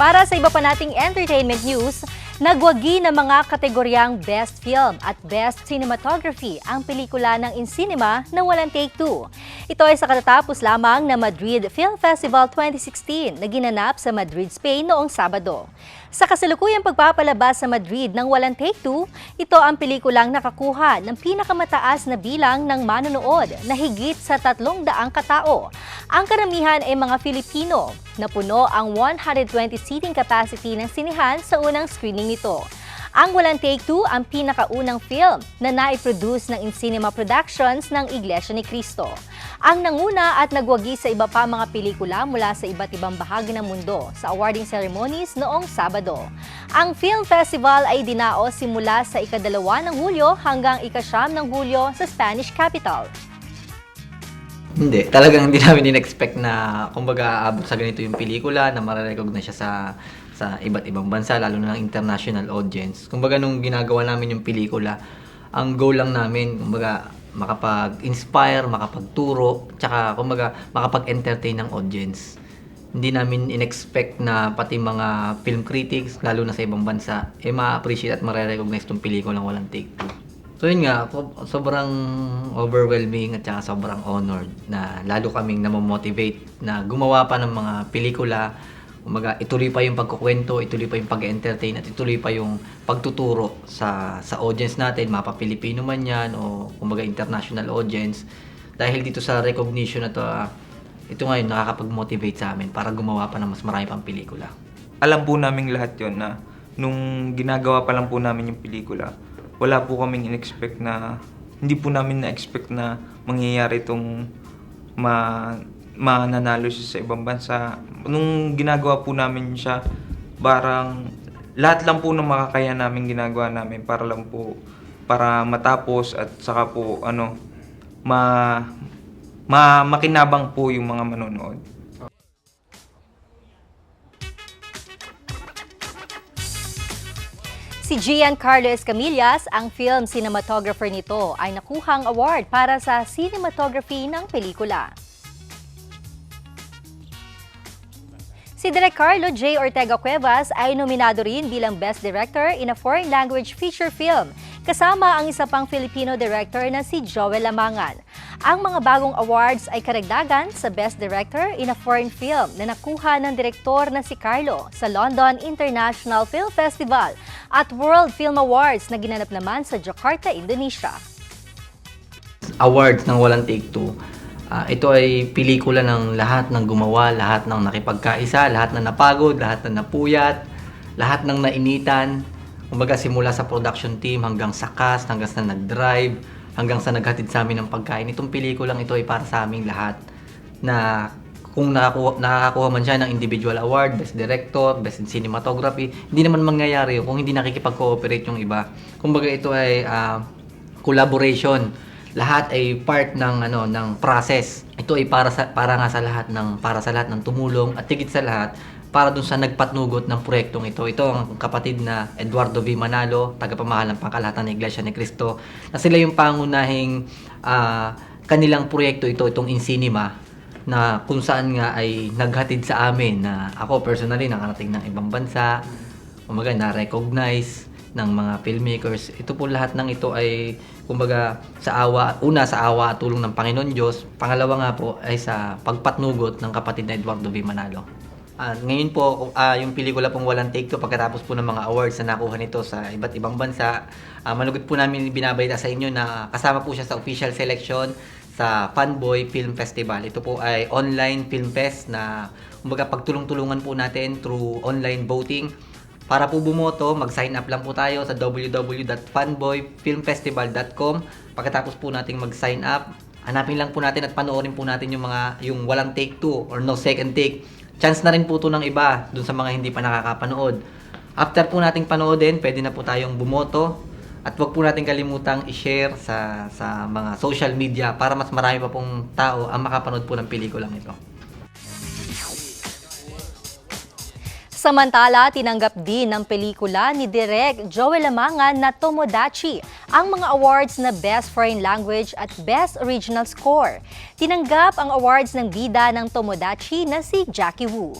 Para sa iba pa nating entertainment news, nagwagi ng mga kategoryang Best Film at Best Cinematography ang pelikula ng In Cinema na walang take two. Ito ay sa katatapos lamang na Madrid Film Festival 2016 na ginanap sa Madrid, Spain noong Sabado. Sa kasalukuyang pagpapalabas sa Madrid ng walang take two, ito ang pelikulang nakakuha ng pinakamataas na bilang ng manonood na higit sa tatlong daang katao. Ang karamihan ay mga Filipino na puno ang 120 seating capacity ng sinihan sa unang screening nito. Ang Walang Take Two ang pinakaunang film na naiproduce ng Incinema Productions ng Iglesia ni Cristo. Ang nanguna at nagwagi sa iba pa mga pelikula mula sa iba't ibang bahagi ng mundo sa awarding ceremonies noong Sabado. Ang film festival ay dinao simula sa ikadalawa ng Hulyo hanggang ikasyam ng Hulyo sa Spanish capital. Hindi, talagang hindi namin in-expect na kumbaga aabot sa ganito yung pelikula na marirecognize siya sa sa iba't ibang bansa, lalo na ng international audience. Kumbaga nung ginagawa namin yung pelikula, ang goal lang namin, kumbaga makapag-inspire, makapagturo, tsaka kumbaga makapag-entertain ng audience. Hindi namin in-expect na pati mga film critics, lalo na sa ibang bansa, eh ma-appreciate at marirecognize tong pelikulang walang take two. So yun nga, so- sobrang overwhelming at saka sobrang honored na lalo kaming namomotivate na gumawa pa ng mga pelikula. Kumaga, ituloy pa yung pagkukwento, ituloy pa yung pag-entertain at ituloy pa yung pagtuturo sa sa audience natin, mapa Pilipino man yan o kumbaga international audience. Dahil dito sa recognition na to, ah, ito ngayon nakakapag-motivate sa amin para gumawa pa ng mas marami pang pelikula. alam po namin lahat yon na nung ginagawa pa lang po namin yung pelikula, wala po kaming in-expect na, hindi po namin na-expect na mangyayari itong ma, mananalo siya sa ibang bansa. Nung ginagawa po namin siya, parang lahat lang po ng makakaya namin ginagawa namin para lang po para matapos at saka po ano ma, ma makinabang po yung mga manonood. Si Giancarlo Escamillas, ang film cinematographer nito, ay nakuhang award para sa cinematography ng pelikula. Si Direk Carlo J. Ortega Cuevas ay nominado rin bilang Best Director in a Foreign Language Feature Film, kasama ang isa pang Filipino director na si Joel Lamangan. Ang mga bagong awards ay karagdagan sa Best Director in a Foreign Film na nakuha ng direktor na si Carlo sa London International Film Festival at World Film Awards na ginanap naman sa Jakarta, Indonesia. awards ng Walang Take Two. Ah, ito ay pelikula ng lahat ng gumawa, lahat ng nakipagkaisa, lahat na napagod, lahat na napuyat, lahat ng nainitan. Kumbaga simula sa production team hanggang sa cast, hanggang sa nag-drive, hanggang sa naghatid sa amin ng pagkain. Itong pelikulang ito ay para sa aming lahat na kung nakakuha, nakakakuha man siya ng individual award, best director, best in cinematography, hindi naman mangyayari yun kung hindi nakikipag-cooperate yung iba. Kumbaga ito ay ah, collaboration. Lahat ay part ng ano ng process. Ito ay para sa para nga sa lahat ng para sa lahat ng tumulong at higit sa lahat para dun sa nagpatnugot ng proyektong ito. Ito ang kapatid na Eduardo V. Manalo, tagapamahalang pangkalahatan ng Iglesia ni Cristo, na sila yung pangunahing ah, kanilang proyekto ito, itong Incinema, na kung saan nga ay naghatid sa amin na ako personally nakarating ng ibang bansa, kumbaga na-recognize ng mga filmmakers. Ito po lahat ng ito ay kumbaga sa awa, una sa awa at tulong ng Panginoon Diyos, pangalawa nga po ay sa pagpatnugot ng kapatid na Eduardo V. Manalo. Ah, ngayon po, ah, yung pelikula pong Walang Take Two, pagkatapos po ng mga awards na nakuha nito sa iba't ibang bansa, ah, malugod po namin binabalita sa inyo na kasama po siya sa official selection sa Fanboy Film Festival. Ito po ay online film fest na kumbaga pagtulong-tulungan po natin through online voting. Para po bumoto, mag-sign up lang po tayo sa www.fanboyfilmfestival.com. Pagkatapos po nating mag-sign up, hanapin lang po natin at panoorin po natin yung mga yung walang take two or no second take. Chance na rin po to ng iba dun sa mga hindi pa nakakapanood. After po nating panoodin, pwede na po tayong bumoto at wag po natin kalimutang i-share sa sa mga social media para mas marami pa pong tao ang makapanood po ng pelikulang ito. Samantala, tinanggap din ng pelikula ni Direk Joel Lamangan na Tomodachi ang mga awards na Best Foreign Language at Best Original Score. Tinanggap ang awards ng bida ng Tomodachi na si Jackie Wu.